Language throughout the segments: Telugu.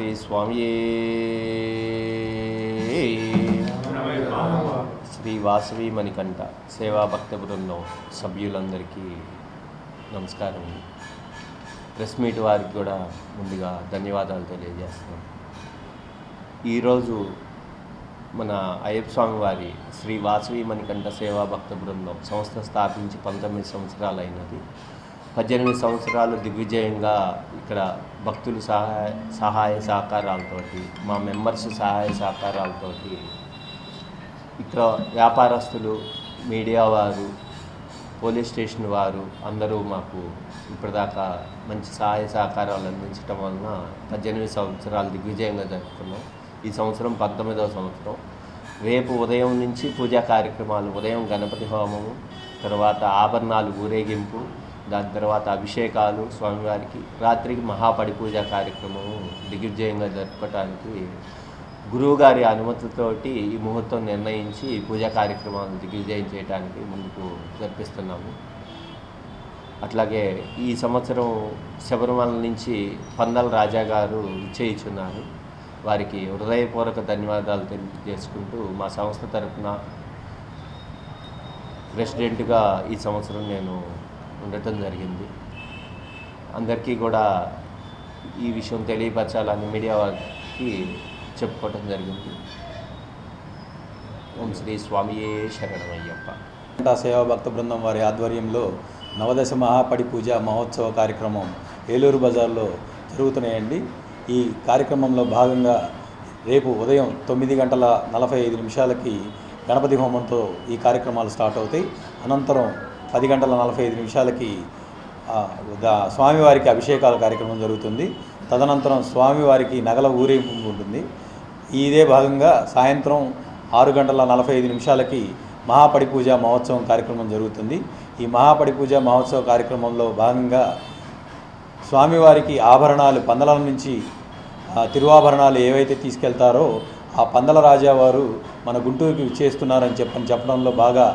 శ్రీ స్వామి శ్రీ వాసవి మణికంఠ సేవా భక్త బృందం సభ్యులందరికీ నమస్కారం. ప్రెస్ మీట్ వారికి కూడా ముందుగా ధన్యవాదాలు తెలియజేస్తున్నాం. ఈరోజు మన అయ్యప్ప స్వామి వారి శ్రీ వాసవి మణికంఠ సేవా భక్త బృందం సంస్థ స్థాపించి పంతొమ్మిది సంవత్సరాలు అయినది పద్దెనిమిది సంవత్సరాలు దిగ్విజయంగా ఇక్కడ భక్తులు సహాయ సహాయ సహకారాలతోటి మా మెంబర్స్ సహాయ సహకారాలతోటి ఇక్కడ వ్యాపారస్తులు మీడియా వారు పోలీస్ స్టేషన్ వారు అందరూ మాకు ఇప్పటిదాకా మంచి సహాయ సహకారాలు అందించడం వలన పద్దెనిమిది సంవత్సరాలు దిగ్విజయంగా జరుపుకున్నాం. ఈ సంవత్సరం పంతొమ్మిదవ సంవత్సరం. రేపు ఉదయం నుంచి పూజా కార్యక్రమాలు ఉదయం గణపతి హోమము తర్వాత ఆభరణాలు ఊరేగింపు దాని తర్వాత అభిషేకాలు స్వామివారికి. రాత్రికి మహాపడిపూజ కార్యక్రమము దిగ్విజయంగా జరుపుకోవటానికి గురువుగారి అనుమతితోటి ఈ ముహూర్తం నిర్ణయించి పూజా కార్యక్రమాలను దిగ్విజయం చేయడానికి ముందుకు జరిపిస్తున్నాము. అట్లాగే ఈ సంవత్సరం శబరిమల నుంచి పందల రాజా గారు ఇచ్చేయిచున్నారు వారికి హృదయపూర్వక ధన్యవాదాలు తెలియజేసుకుంటూ మా సంస్థ తరఫున ప్రెసిడెంట్గా ఈ సంవత్సరం నేను ఉండటం జరిగింది. అందరికీ కూడా ఈ విషయం తెలియపరచాలని మీడియా వారికి చెప్పుకోవటం జరిగింది. ఓం శ్రీ స్వామియే శరణమయ్యప్ప. గంటా సేవా భక్త బృందం వారి ఆధ్వర్యంలో నవదశ మహాపడి పూజ మహోత్సవ కార్యక్రమం ఏలూరు బజార్లో జరుగుతున్నాయండి. ఈ కార్యక్రమంలో భాగంగా రేపు ఉదయం తొమ్మిది గంటల నలభై ఐదు నిమిషాలకి గణపతి హోమంతో ఈ కార్యక్రమాలు స్టార్ట్ అవుతాయి. అనంతరం పది గంటల నలభై ఐదు నిమిషాలకి స్వామివారికి అభిషేకాల కార్యక్రమం జరుగుతుంది. తదనంతరం స్వామివారికి నగల ఊరేగింపు ఉంటుంది. ఇదే భాగంగా సాయంత్రం ఆరు గంటల నలభై ఐదు నిమిషాలకి మహాపడి పూజ మహోత్సవం కార్యక్రమం జరుగుతుంది. ఈ మహాపడి పూజ మహోత్సవ కార్యక్రమంలో భాగంగా స్వామివారికి ఆభరణాలు పందల నుంచి తిరువాభరణాలు ఏవైతే తీసుకెళ్తారో ఆ పందల రాజా వారు మన గుంటూరుకి విచ్చేస్తున్నారని చెప్పని చెప్పడంలో బాగా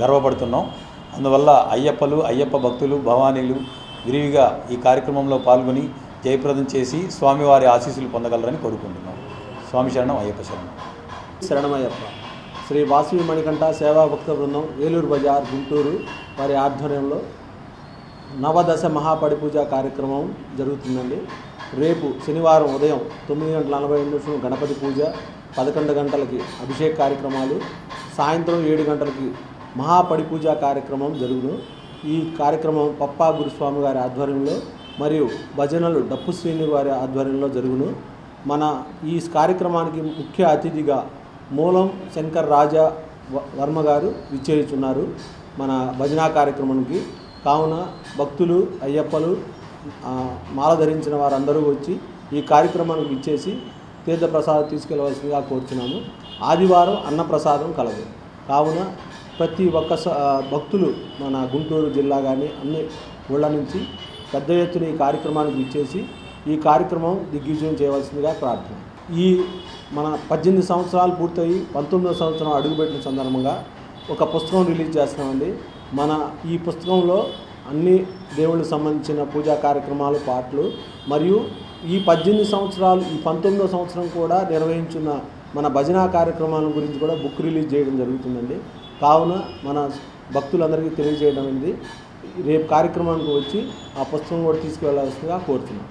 గర్వపడుతున్నాం. అందువల్ల అయ్యప్పలు అయ్యప్ప భక్తులు భవానీలు విరివిగా ఈ కార్యక్రమంలో పాల్గొని జయప్రదం చేసి స్వామివారి ఆశీస్సులు పొందగలరని కోరుకుంటున్నాం. స్వామి శరణం అయ్యప్ప శరణం. శరణమయ్యప్ప శ్రీ వాసవి మణికంఠ సేవా భక్త బృందం ఏలూరు బజార్ గుంటూరు వారి ఆధ్వర్యంలో నవదశ మహాపడి పూజ కార్యక్రమం జరుగుతుందండి. రేపు శనివారం ఉదయం తొమ్మిది గంటల నలభై నిమిషం గణపతి పూజ పదకొండు గంటలకి అభిషేక్ కార్యక్రమాలు సాయంత్రం ఏడు గంటలకి మహాపడిపూజ కార్యక్రమం జరుగును. ఈ కార్యక్రమం పప్పా గురుస్వామి గారి ఆధ్వర్యంలో మరియు భజనలు డప్పు శ్రీని గారి ఆధ్వర్యంలో జరుగును. మన ఈ కార్యక్రమానికి ముఖ్య అతిథిగా మూలం శంకర్ రాజా వ- వర్మ గారు విచ్చేయుచున్నారు. మన భజనా కార్యక్రమానికి కావున భక్తులు అయ్యప్పలు మాల ధరించిన వారందరూ వచ్చి ఈ కార్యక్రమానికి ఇచ్చేసి తీర్థప్రసాదం తీసుకెళ్ళవలసిందిగా కోరుచున్నాము. ఆదివారం అన్నప్రసాదం కలదు. కావున ప్రతి ఒక్క స- భక్తులు మన గుంటూరు జిల్లా కానీ అన్ని ఊళ్ళ నుంచి పెద్ద ఎత్తున ఈ కార్యక్రమానికి ఇచ్చేసి ఈ కార్యక్రమం దిగ్విజయం చేయవలసిందిగా ప్రార్థన. ఈ మన పద్దెనిమిది సంవత్సరాలు పూర్తయి పంతొమ్మిదో సంవత్సరం అడుగుపెట్టిన సందర్భంగా ఒక పుస్తకం రిలీజ్ చేస్తున్నామండి. మన ఈ పుస్తకంలో అన్ని దేవుళ్ళకి సంబంధించిన పూజా కార్యక్రమాలు పాటలు మరియు ఈ పద్దెనిమిది సంవత్సరాలు ఈ పంతొమ్మిదో సంవత్సరం కూడా నిర్వహించిన మన భజనా కార్యక్రమాల గురించి కూడా బుక్ రిలీజ్ చేయడం జరుగుతుందండి. కావున మన భక్తులందరికీ తెలియజేయడం అనేది రేపు కార్యక్రమానికి వచ్చి ఆ పుస్తకం కూడా తీసుకువెళ్ళాల్సిందిగా కోరుతున్నాను